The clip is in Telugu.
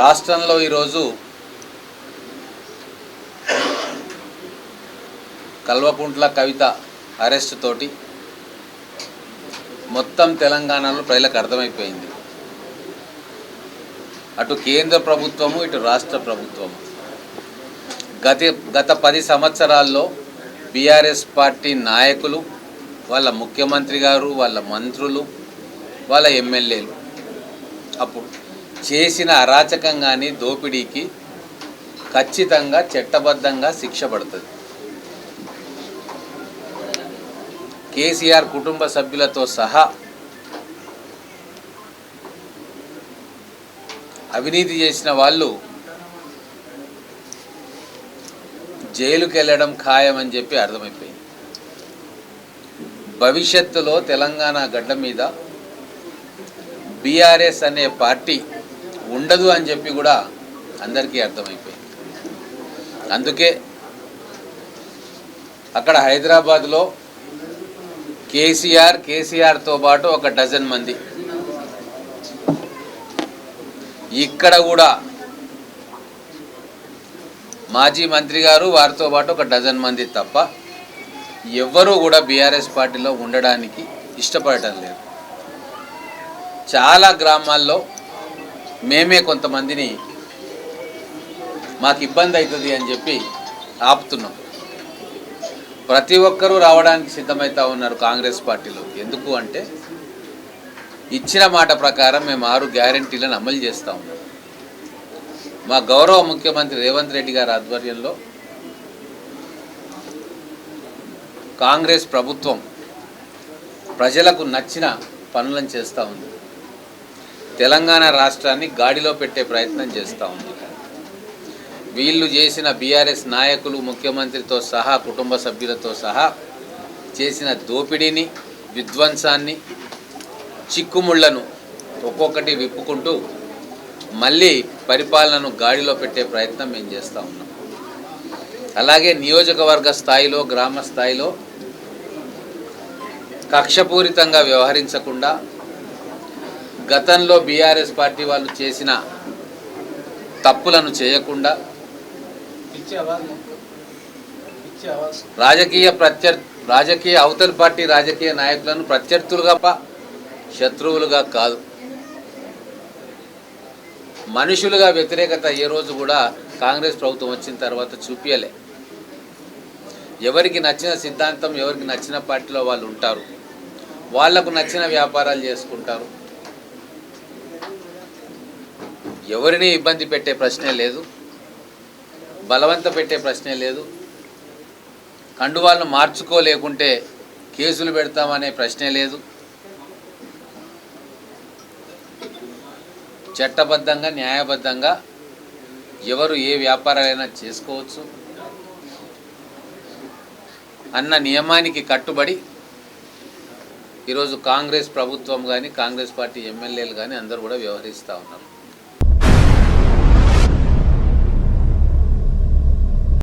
రాష్ట్రంలో ఈరోజు కల్వకుంట్ల కవిత అరెస్ట్ తోటి మొత్తం తెలంగాణలో ప్రజలకు అర్థమైపోయింది. అటు కేంద్ర ప్రభుత్వము ఇటు రాష్ట్ర ప్రభుత్వము. గత గత పది సంవత్సరాల్లో బీఆర్ఎస్ పార్టీ నాయకులు వాళ్ళ ముఖ్యమంత్రి గారు వాళ్ళ మంత్రులు వాళ్ళ ఎమ్మెల్యేలు అప్పుడు చేసిన అరాచకం కానీ దోపిడీకి ఖచ్చితంగా చట్టబద్ధంగా శిక్ష పడుతుంది. కేసీఆర్ కుటుంబ సభ్యులతో సహా అవినీతి చేసిన వాళ్ళు జైలుకి వెళ్ళడం ఖాయమని చెప్పి అర్థమైపోయింది. భవిష్యత్తులో తెలంగాణ గడ్డ మీద బీఆర్ఎస్ అనే పార్టీ ఉండదు అని చెప్పి కూడా అందరికీ అర్థమైపోయింది. అందుకే అక్కడ హైదరాబాద్లో కేసీఆర్ కేసీఆర్తో పాటు ఒక డజన్ మంది. ఇక్కడ కూడా మాజీ మంత్రి గారు వారితో పాటు ఒక డజన్ మంది తప్ప ఎవ్వరూ కూడా బీఆర్ఎస్ పార్టీలో ఉండడానికి ఇష్టపడటం లేదు. చాలా గ్రామాల్లో మేమే కొంతమందిని మాకు ఇబ్బంది అవుతుంది అని చెప్పి ఆపుతున్నాం. ప్రతి ఒక్కరూ రావడానికి సిద్ధమవుతా ఉన్నారు కాంగ్రెస్ పార్టీలో. ఎందుకు అంటే ఇచ్చిన మాట ప్రకారం మేము ఆరు గ్యారంటీలను అమలు చేస్తూ ఉన్నాం. మా గౌరవ ముఖ్యమంత్రి రేవంత్ రెడ్డి గారి ఆధ్వర్యంలో కాంగ్రెస్ ప్రభుత్వం ప్రజలకు నచ్చిన పనులను చేస్తూ ఉంది. తెలంగాణ రాష్ట్రాన్ని గాడిలో పెట్టే ప్రయత్నం చేస్తూ ఉంది. వీళ్ళు చేసిన బీఆర్ఎస్ నాయకులు ముఖ్యమంత్రితో సహా కుటుంబ సభ్యులతో సహా చేసిన దోపిడీని విధ్వంసాన్ని చిక్కుముళ్ళను ఒక్కొక్కటి విప్పుకుంటూ మళ్ళీ పరిపాలనను గాడిలో పెట్టే ప్రయత్నం మేము చేస్తూ ఉన్నాం. అలాగే నియోజకవర్గ స్థాయిలో గ్రామ స్థాయిలో కక్షపూరితంగా వ్యవహరించకుండా గతంలో బీఆర్ఎస్ పార్టీ వాళ్ళు చేసిన తప్పులను చేయకుండా రాజకీయ ప్రత్యర్ రాజకీయ అవతల పార్టీ రాజకీయ నాయకులను ప్రత్యర్థులుగా ప- శత్రువులుగా కాదు. మనుషులుగా వ్యతిరేకత ఏ రోజు కూడా కాంగ్రెస్ ప్రభుత్వం వచ్చిన తర్వాత చూపించలే ఎవరికి నచ్చిన సిద్ధాంతం ఎవరికి నచ్చిన పార్టీలో వాళ్ళు ఉంటారు. వాళ్ళకు నచ్చిన వ్యాపారాలు చేసుకుంటారు. ఎవరిని ఇబ్బంది పెట్టే ప్రశ్నే లేదు బలవంత పెట్టే ప్రశ్నే లేదు. కండువాలను మార్చుకోలేకుంటే కేసులు పెడతామనే ప్రశ్నే లేదు. చట్టబద్ధంగా న్యాయబద్ధంగా ఎవరు ఏ వ్యాపారాలైనా చేసుకోవచ్చు. అన్న నియమానికి కట్టుబడి ఈరోజు కాంగ్రెస్ ప్రభుత్వం కానీ కాంగ్రెస్ పార్టీ ఎమ్మెల్యేలు కానీ అందరూ కూడా వ్యవహరిస్తూ ఉన్నారు.